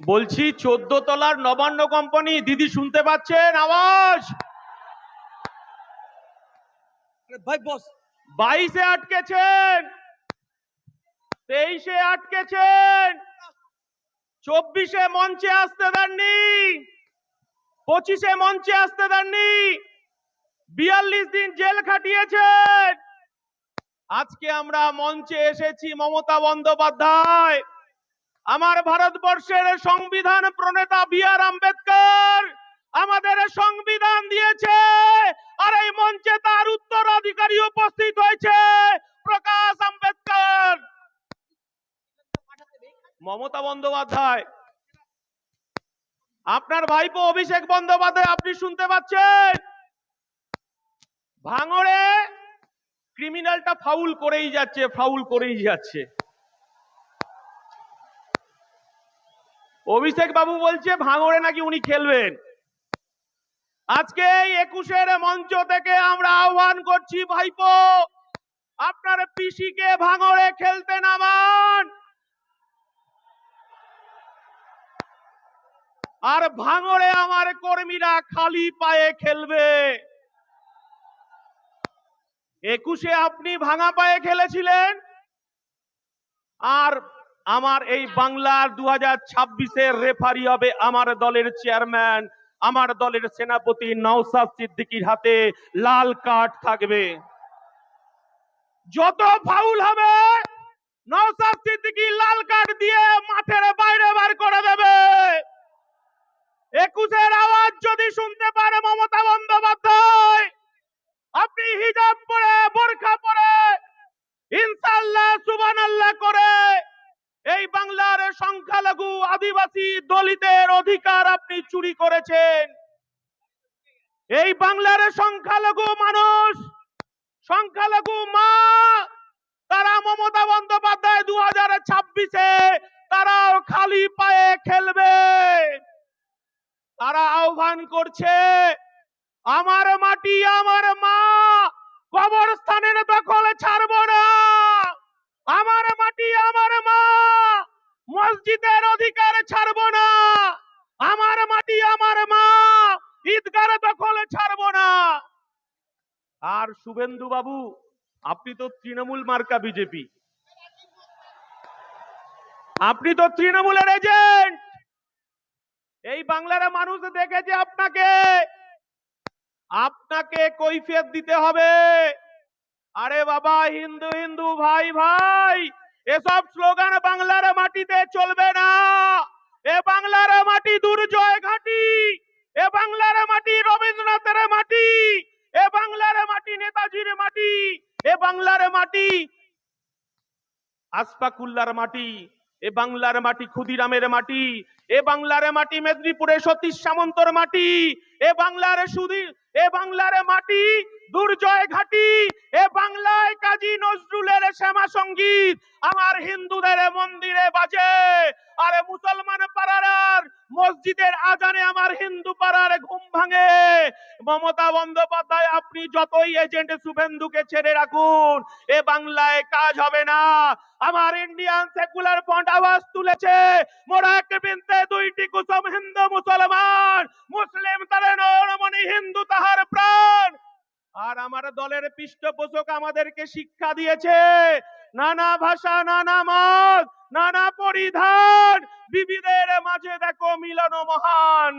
বলছি চোদ্দ তলার নবান্ন কোম্পানি দিদি শুনতে পাচ্ছেন? আওয়াজ! ভাই বস। বাইশে আটকেছেন! তেইশে আটকেছেন! চব্বিশে মঞ্চে আসতে দেননি! পঁচিশে মঞ্চে আসতে দেননি! বিয়াল্লিশ দিন জেল খাটিয়েছেন! আজকে আমরা মঞ্চে এসেছি মমতা বন্দ্যোপাধ্যায়! আমার ভারতবর্ষের সংবিধান প্রণেতা বি আর আম্বেদকর আমাদের সংবিধান দিয়েছে, আর এই মঞ্চে তার উত্তরাধিকারী উপস্থিত হয়েছে প্রকাশ আম্বেদকর। মমতা বন্দ্যোপাধ্যায়, আপনার ভাইপো অভিষেক বন্দ্যোপাধ্যায়, আপনি শুনতে পাচ্ছেন? ভাঙড়ে ক্রিমিনালটা ফাউল করেই যাচ্ছে ফাউল করেই যাচ্ছে। অভিষেক বাবু বলছে, ভাঙড়ে নাকি উনি খেলবেন। আজকে এই একুশের মঞ্চ থেকে আমরা আহ্বান করছি, ভাইপো, আপনার পিসিকে ভাঙড়ে খেলতে নামান। আর ভাঙড়ে আমার কর্মীরা খালি পায়ে খেলবে। একুশে আপনি ভাঙা পায়ে খেলেছিলেন, আর আমার এই বাংলার দু হাজার ছাব্বিশের রেফারি হবে আমার দলের চেয়ারম্যান আমার দলের সেনাপতি নওসাদ সিদ্দিকির হাতে লাল কার্ড থাকবে। যত ফাউল হবে নওসাদ সিদ্দিকি লাল কার্ড দিয়ে মাঠের বাইরে বার করে দেবে একুশের আওয়াজ যদি শুনতে পারে মমতা বন্দ্যোপাধ্যায় আপনি হিজাব পরে বোরখা পরে ইনশাল্লাহ সুবহানাল্লাহ করে এই বাংলার সংখ্যালঘু আদিবাসী দলিতের অধিকার আপনি চুরি করেছেন। এই বাংলার সংখ্যালঘু মানুষ, সংখ্যালঘু মা, তারা মমতা বন্দ্যোপাধ্যায় দু হাজার ছাব্বিশে তারাও খালি পায়ে খেলবে। তারা আহ্বান করছে, আমার মাটি, আমার মা, কবরস্থানের দখল ছাড়বো না আমার মাটি আমার মা মসজিদের অধিকার ছাড়বো না আমার মাটি আমার মা, ঈদগার দখল ছাড়বো না। আর শুভেন্দু বাবু, আপনি তো তৃণমূল মার্কা বিজেপি। আপনি তো তৃণমূলের এজেন্ট। এই বাংলার মানুষ দেখেছে আপনাকে। আপনাকে কৈফিয়ত দিতে হবে। আরে বাবা, হিন্দু হিন্দু, ভাই ভাই, এসব স্লোগান বাংলার মাটিতে চলবে না। এ বাংলার মাটি দুর্জয় ঘাটি এ বাংলার মাটি রবীন্দ্রনাথের মাটি এ বাংলার মাটি নেতাজির মাটি এ বাংলার মাটি আসফাকুল্লার মাটি, এ বাংলার মাটি ক্ষুদিরামের মাটি, এ বাংলার মাটি মেদিনীপুরে সতীশ সামন্তর মাটি, এ বাংলার সুধী এ বাংলার মাটি দুর্জয় ঘাটি, এ বাংলায় কাজী নজরুলের শ্যামা সংগীত। আমার হিন্দুদের মন্দিরে বাজে। আরে মুসলমান পাড়ার, মসজিদের আজানে আমার হিন্দু পাড়ার ঘুম ভাঙে। মমতা বন্দ্যোপাধ্যায়, আপনি যতই এজেন্ট শুভেন্দুকে ছেড়ে রাখুন, এ বাংলায় কাজ হবে না। আমার ইন্ডিয়ান সেকুলার ফ্রন্ট আওয়াজ তুলেছে। মোরা এক বিনতে দুইটি কুসুম হিন্দু মুসলমান। আমার দলের পৃষ্ঠপোষক আমাদেরকে শিক্ষা দিয়েছে। নানা ভাষা, নানা মত, নানা পরিধান বিবিধের মাঝে দেখো মিলন মহান।